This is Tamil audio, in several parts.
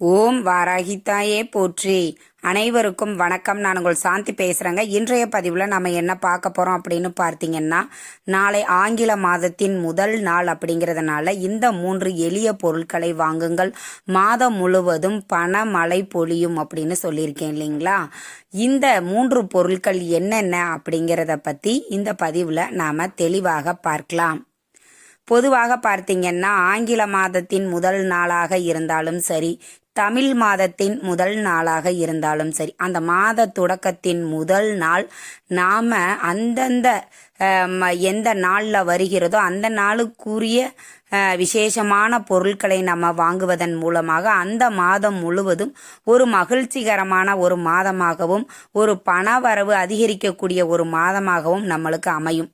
ஓம் வாராகித்தாயே போற்றி. அனைவருக்கும் வணக்கம். நான் உங்கள் சாந்தி பேசுகிறேங்க இன்றைய பதிவில் நம்ம என்ன பார்க்க போகிறோம் அப்படின்னு பார்த்தீங்கன்னா நாளை ஆங்கில மாதத்தின் முதல் நாள் அப்படிங்கிறதுனால இந்த மூன்று எளிய பொருட்களை வாங்குங்கள். மாதம் முழுவதும் பண மழை பொழியும் அப்படின்னு சொல்லியிருக்கேன் இல்லைங்களா? இந்த மூன்று பொருட்கள் என்னென்ன அப்படிங்கிறத பற்றி இந்த பதிவில் நாம் தெளிவாக பார்க்கலாம். பொதுவாக பார்த்தீங்கன்னா ஆங்கில மாதத்தின் முதல் நாளாக இருந்தாலும் சரி தமிழ் மாதத்தின் முதல் நாளாக இருந்தாலும் சரி அந்த மாத தொடக்கத்தின் முதல் நாள் நாம அந்தந்த ம- எந்த நாளில் வருகிறதோ அந்த நாளுக்குரிய விசேஷமான பொருட்களை நம்ம வாங்குவதன் மூலமாக அந்த மாதம் முழுவதும் ஒரு மகிழ்ச்சிகரமான ஒரு மாதமாகவும் ஒரு பணவரவு அதிகரிக்கக்கூடிய ஒரு மாதமாகவும் நம்மளுக்கு அமையும்.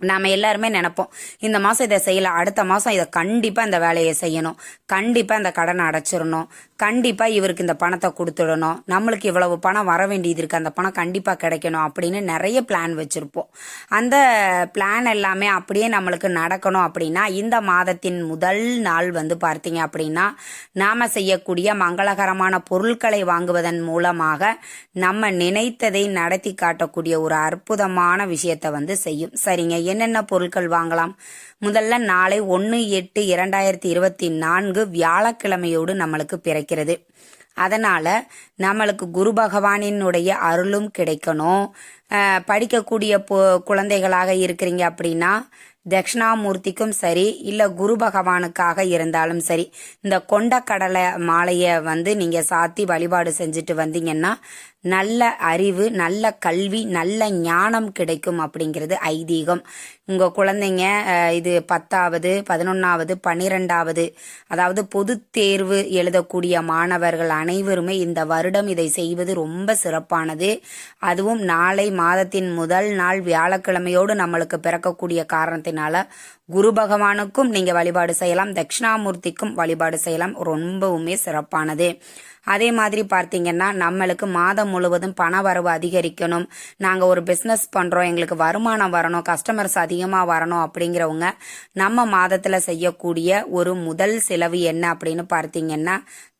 நாம எல்லாருமே நினைப்போம் இந்த மாதம் இதை செய்யலாம் அடுத்த மாதம் இதை கண்டிப்பாக இந்த வேலையை செய்யணும் கண்டிப்பாக இந்த கடனை அடைச்சிடணும் கண்டிப்பாக இவருக்கு இந்த பணத்தை கொடுத்துடணும். நம்மளுக்கு இவ்வளவு பணம் வர வேண்டியது இருக்குது அந்த பணம் கண்டிப்பாக கிடைக்கணும் அப்படின்னு நிறைய பிளான் வச்சுருப்போம். அந்த பிளான் எல்லாமே அப்படியே நம்மளுக்கு நடக்கணும் அப்படின்னா இந்த மாதத்தின் முதல் நாள் வந்து பார்த்தீங்க அப்படின்னா நாம் செய்யக்கூடிய மங்களகரமான பொருட்களை வாங்குவதன் மூலமாக நம்ம நினைத்ததை நடத்தி காட்டக்கூடிய ஒரு அற்புதமான விஷயத்தை வந்து செய்யும். சரிங்க என்னென்ன பொருட்கள் வாங்கலாம்? முதல்ல நாளை ஒன்று எட்டு இரண்டாயிரத்தி இருபத்தி நான்கு வியாழக்கிழமையோடு நம்மளுக்கு கிடைக்கிறது அதனால் நம்மளுக்கு குரு பகவானினுடைய அருளும் கிடைக்கணும். படிக்கக்கூடிய பொ குழந்தைகளாக இருக்கிறீங்க அப்படின்னா தட்சிணாமூர்த்திக்கும் சரி இல்லை குரு பகவானுக்காக இருந்தாலும் சரி இந்த கொண்டக்கடலை மாலையை வந்து நீங்கள் சாத்தி வழிபாடு செஞ்சுட்டு வந்தீங்கன்னா நல்ல அறிவு நல்ல கல்வி நல்ல ஞானம் கிடைக்கும் அப்படிங்கிறது ஐதீகம். உங்கள் குழந்தைங்க இது பத்தாவது பதினொன்றாவது பன்னிரெண்டாவது அதாவது பொதுத் தேர்வு எழுதக்கூடிய மாணவர்கள் அனைவருமே இந்த வருடம் இதை செய்வது ரொம்ப சிறப்பானது. அதுவும் நாளை மாதத்தின் முதல் நாள் வியாழக்கிழமையோடு நம்மளுக்கு பிறக்கக்கூடிய காரணத்தினால குரு பகவானுக்கும் நீங்க வழிபாடு செய்யலாம். தட்சிணாமூர்த்திக்கும் வழிபாடு செய்யலாம். ரொம்பவுமே சிறப்பானது. அதே மாதிரி பார்த்தீங்கன்னா நம்மளுக்கு மாதம் முழுவதும் பண வரவு அதிகரிக்கணும். நாங்கள் ஒரு பிஸ்னஸ் பண்ணுறோம் எங்களுக்கு வருமானம் வரணும். கஸ்டமர்ஸ் அதிகமாக வரணும் அப்படிங்கிறவங்க நம்ம மாதத்தில் செய்யக்கூடிய ஒரு முதல் செலவு என்ன அப்படின்னு பார்த்தீங்கன்னா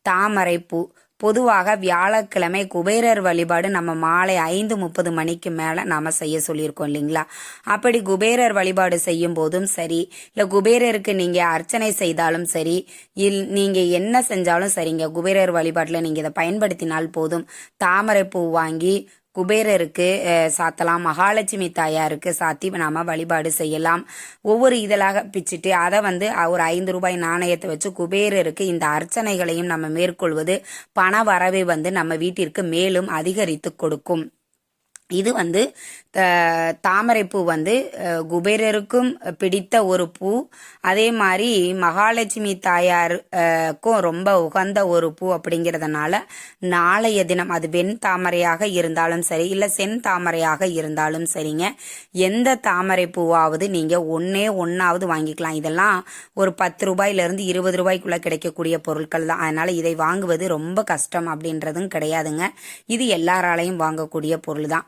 தாமரைப்பூ. பொதுவாக வியாழக்கிழமை குபேரர் வழிபாடு நம்ம மாலை ஐந்து முப்பது மணிக்கு மேலே நாம் செய்ய சொல்லியிருக்கோம் இல்லைங்களா? அப்படி குபேரர் வழிபாடு செய்யும் போதும் சரி இல்லை குபேரருக்கு நீங்கள் அர்ச்சனை செய்தாலும் சரி இல் நீங்கள் என்ன செஞ்சாலும் சரிங்க குபேரர் வழிபாட்டில் நீங்கள் இதை பயன்படுத்தினால் போதும். தாமரை பூ வாங்கி குபேரருக்கு சாத்தலாம். மகாலட்சுமி தாயாருக்கு சாத்தி. நாம வழிபாடு செய்யலாம். ஒவ்வொரு இதழாக பிச்சுட்டு அதை வந்து ஒரு ஐந்து ரூபாய் நாணயத்தை வச்சு குபேரருக்கு இந்த அர்ச்சனைகளையும் நம்ம மேற்கொள்வது பண வரவை வந்து நம்ம வீட்டிற்கு மேலும் அதிகரித்து கொடுக்கும். இது வந்து தாமரைப்பூ வந்து குபேரருக்கும் பிடித்த ஒரு பூ. அதே மாதிரி மகாலட்சுமி தாயாருக்கும் ரொம்ப உகந்த ஒரு பூ அப்படிங்கிறதுனால நாளைய தினம் அது வெண் தாமரையாக இருந்தாலும் சரி இல்லை சென் தாமரையாக இருந்தாலும் சரிங்க எந்த தாமரை பூவாவது நீங்கள் ஒன்றே ஒன்றாவது வாங்கிக்கலாம். இதெல்லாம் ஒரு பத்து ரூபாயிலிருந்து இருபது ரூபாய்க்குள்ளே கிடைக்கக்கூடிய பொருட்கள் தான். அதனால் இதை வாங்குவது ரொம்ப கஷ்டம் அப்படின்றதும் கிடையாதுங்க. இது எல்லாராலையும் வாங்கக்கூடிய பொருள் தான்.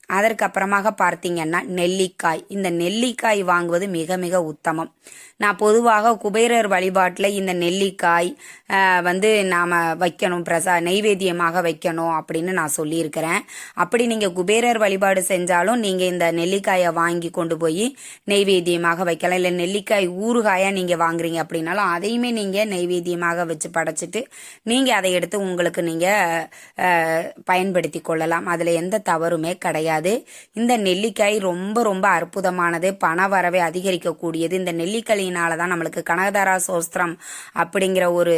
அதற்கப்புறமாக பார்த்தீங்கன்னா நெல்லிக்காய். இந்த நெல்லிக்காய் வாங்குவது மிக மிக உத்தமம். நான் பொதுவாக குபேரர் வழிபாட்டில் இந்த நெல்லிக்காய் வந்து நாம் வைக்கணும் பிரசா நெய்வேத்தியமாக வைக்கணும் அப்படின்னு நான் சொல்லியிருக்கிறேன். அப்படி நீங்கள் குபேரர் வழிபாடு செஞ்சாலும் நீங்கள் இந்த நெல்லிக்காயை வாங்கி கொண்டு போய் நெய்வேத்தியமாக வைக்கலாம். இல்லை நெல்லிக்காய் ஊறுகாயாக நீங்கள் வாங்குறீங்க அப்படின்னாலும் அதையுமே நீங்கள் நெய்வேத்தியமாக வச்சு படைச்சிட்டு நீங்கள் அதை எடுத்து உங்களுக்கு நீங்கள் பயன்படுத்தி கொள்ளலாம். அதில் எந்த தவறுமே கிடையாது. இந்த நெல்லிக்காய் ரொம்ப ரொம்ப அற்புதமானது. பண வரவை அதிகரிக்கக்கூடியது. இந்த நெல்லிக்காயினால தான் நம்மளுக்கு கனகதாரா சோஸ்திரம் அப்படிங்கிற ஒரு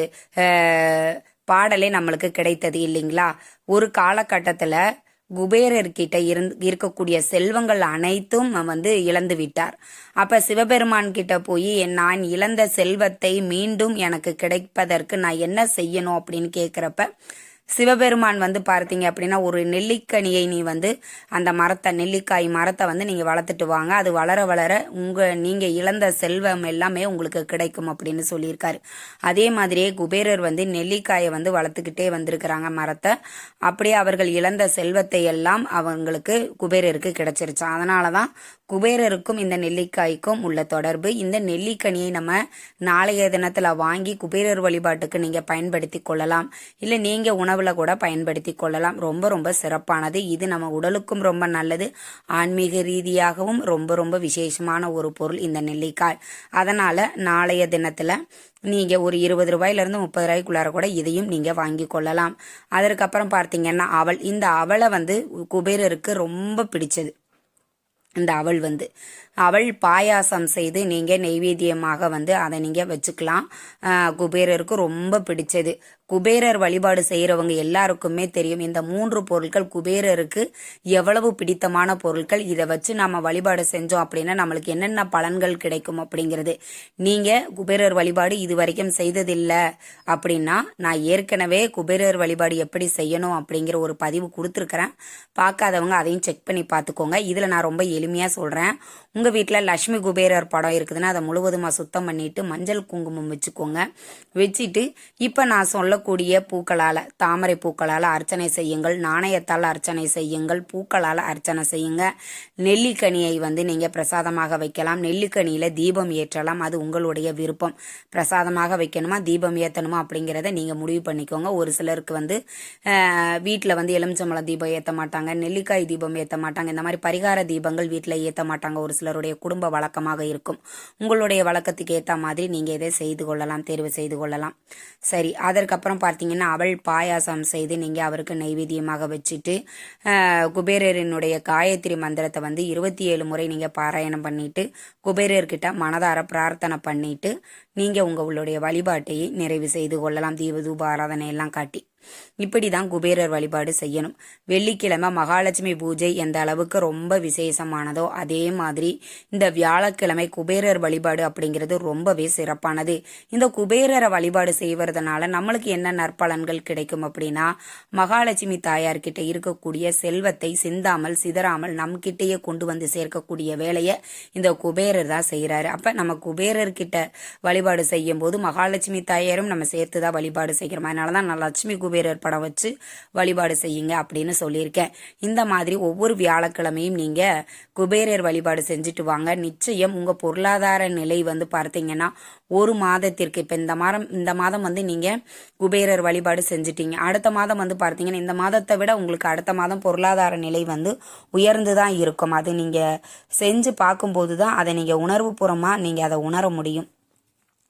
பாடலே நம்மளுக்கு கிடைத்தது இல்லைங்களா? ஒரு காலகட்டத்தில் குபேரர்கிட்ட இருந்து இருக்கக்கூடிய செல்வங்கள் அனைத்தும் வந்து இழந்து விட்டார். அப்ப சிவபெருமான் கிட்ட போய் நான் இழந்த செல்வத்தை மீண்டும் எனக்கு கிடைப்பதற்கு நான் என்ன செய்யணும்? அப்படின்னு கேட்குறப்ப சிவபெருமான் வந்து பார்த்தீங்க அப்படின்னா ஒரு நெல்லிக்கனியை நீ வந்து அந்த மரத்தை நெல்லிக்காய் மரத்தை வந்து நீங்கள் வளர்த்துட்டு வாங்க. அது வளர வளர உங்கள் நீங்கள் இழந்த செல்வம் எல்லாமே உங்களுக்கு கிடைக்கும் அப்படின்னு சொல்லியிருக்காரு. அதே மாதிரியே குபேரர் வந்து நெல்லிக்காயை வந்து வளர்த்துக்கிட்டே வந்திருக்கிறாங்க மரத்தை. அப்படியே அவர்கள் இழந்த செல்வத்தை எல்லாம் அவங்களுக்கு குபேரருக்கு கிடைச்சிருச்சான் அதனால தான் குபேரருக்கும் இந்த நெல்லிக்காய்க்கும் உள்ள தொடர்பு. இந்த நெல்லிக்கனியை நம்ம நாளைய தினத்தில் வாங்கி குபேரர் வழிபாட்டுக்கு நீங்கள் பயன்படுத்தி கொள்ளலாம். இல்லை நீங்கள் உணவில் கூட பயன்படுத்தி கொள்ளலாம். ரொம்ப ரொம்ப சிறப்பானது. இது நம்ம உடலுக்கும் ரொம்ப நல்லது. ஆன்மீக ரீதியாகவும் ரொம்ப ரொம்ப விசேஷமான ஒரு பொருள் இந்த நெல்லிக்காய். அதனால் நாளைய தினத்தில் நீங்கள் ஒரு இருபது ரூபாயிலேருந்து முப்பது ரூபாய்க்குள்ளார கூட இதையும் நீங்கள் வாங்கி கொள்ளலாம். அதற்கப்புறம் பார்த்தீங்கன்னா அவள் இந்த அவளை வந்து குபேரருக்கு ரொம்ப பிடிச்சது. இந்த அவள் வந்து. அவள் பாயாசம் செய்து நீங்கள் நெய்வேத்தியமாக வந்து அதை நீங்கள் வச்சுக்கலாம். குபேரருக்கு ரொம்ப பிடிச்சது. குபேரர் வழிபாடு செய்கிறவங்க எல்லாருக்குமே தெரியும். இந்த மூன்று பொருட்கள் குபேரருக்கு எவ்வளவு பிடித்தமான பொருட்கள் இதை வச்சு நம்ம வழிபாடு செஞ்சோம் அப்படின்னா நம்மளுக்கு என்னென்ன பலன்கள் கிடைக்கும் அப்படிங்கிறது. நீங்கள் குபேரர் வழிபாடு இது வரைக்கும் செய்ததில்லை அப்படின்னா நான் ஏற்கனவே குபேரர் வழிபாடு எப்படி செய்யணும் அப்படிங்கிற ஒரு பதிவு கொடுத்துருக்குறேன். பார்க்காதவங்க அதையும் செக் பண்ணி பார்த்துக்கோங்க. இதில் நான் ரொம்ப எளிமையாக சொல்கிறேன் உங்கள் வீட்டில் லக்ஷ்மி குபேரர் படம் இருக்குதுன்னா அதை முழுவதுமாக சுத்தம் பண்ணிட்டு மஞ்சள் குங்குமம் வச்சுக்கோங்க. வச்சுட்டு இப்போ நான் சொல்லக்கூடிய பூக்களால் தாமரை பூக்களால் அர்ச்சனை செய்யுங்கள். நாணயத்தால் அர்ச்சனை செய்யுங்கள். பூக்களால் அர்ச்சனை செய்யுங்க. நெல்லிக்கனியை வந்து நீங்கள் பிரசாதமாக வைக்கலாம். நெல்லிக்கனியில் தீபம் ஏற்றலாம். அது உங்களுடைய விருப்பம். பிரசாதமாக வைக்கணுமா தீபம் ஏற்றணுமா அப்படிங்கிறத நீங்கள் முடிவு பண்ணிக்கோங்க. ஒரு சிலருக்கு வந்து வீட்டில் வந்து எலுமிச்சம்பழம் தீபம் ஏற்ற மாட்டாங்க. நெல்லிக்காய் தீபம் ஏற்ற மாட்டாங்க. இந்த மாதிரி பரிகார தீபங்கள் வீட்டில் ஏற்ற மாட்டாங்க ஒரு சிலர். சிலருடைய குடும்ப வழக்கமாக இருக்கும். உங்களுடைய வழக்கத்துக்கு ஏற்ற மாதிரி நீங்கள் இதை செய்து கொள்ளலாம் தேர்வு செய்து கொள்ளலாம். சரி அதற்கப்புறம் பார்த்தீங்கன்னா அவள் பாயாசம் செய்து நீங்கள் அவருக்கு நைவேத்தியமாக வச்சுட்டு குபேரரினுடைய காயத்ரி மந்திரத்தை வந்து இருபத்தி ஏழு முறை நீங்கள் பாராயணம் பண்ணிட்டு குபேரர்கிட்ட மனதார பிரார்த்தனை பண்ணிட்டு நீங்கள் உங்களுடைய வழிபாட்டையை நிறைவு செய்து கொள்ளலாம். தீப தூப ஆராதனை எல்லாம் காட்டி. இப்படி தான் குபேரர் வழிபாடு செய்யணும். வெள்ளிக்கிழமை மகாலட்சுமி பூஜை எந்த அளவுக்கு ரொம்ப விசேஷமானதோ அதே மாதிரி இந்த வியாழக்கிழமை குபேரர் வழிபாடு அப்படிங்கிறது ரொம்பவே சிறப்பானது. இந்த குபேரரை வழிபாடு செய்வதனால நம்மளுக்கு என்ன நற்பலன்கள் கிடைக்கும் அப்படின்னா மகாலட்சுமி தாயார்கிட்ட இருக்கக்கூடிய செல்வத்தை சிந்தாமல் சிதறாமல் நம்கிட்டயே கொண்டு வந்து சேர்க்கக்கூடிய வேலையை இந்த குபேரர் தான் செய்கிறாரு அப்போ நம்ம குபேரர்கிட்ட வழிபாடு செய்யும் போது மகாலட்சுமி தாயாரும் நம்ம சேர்த்து தான் வழிபாடு செய்கிறோம்? அதனால தான் நான் லட்சுமி குபேரர் படம் வச்சு வழிபாடு செய்யுங்க அப்படின்னு சொல்லியிருக்கேன். இந்த மாதிரி ஒவ்வொரு வியாழக்கிழமையும் நீங்கள் குபேரர் வழிபாடு செஞ்சுட்டு வாங்க. நிச்சயம் உங்கள் பொருளாதார நிலை வந்து பார்த்தீங்கன்னா ஒரு மாதத்திற்கு இப்போ இந்த மாதம் இந்த மாதம் வந்து நீங்கள் குபேரர் வழிபாடு செஞ்சிட்டீங்க. அடுத்த மாதம் வந்து பார்த்தீங்கன்னா இந்த மாதத்தை விட உங்களுக்கு அடுத்த மாதம் பொருளாதார நிலை வந்து உயர்ந்து தான் இருக்கும். அது நீங்கள் செஞ்சு பார்க்கும்போது தான் அதை நீங்கள் உணர்வுபூர்வமாக நீங்கள் அதை உணர முடியும்.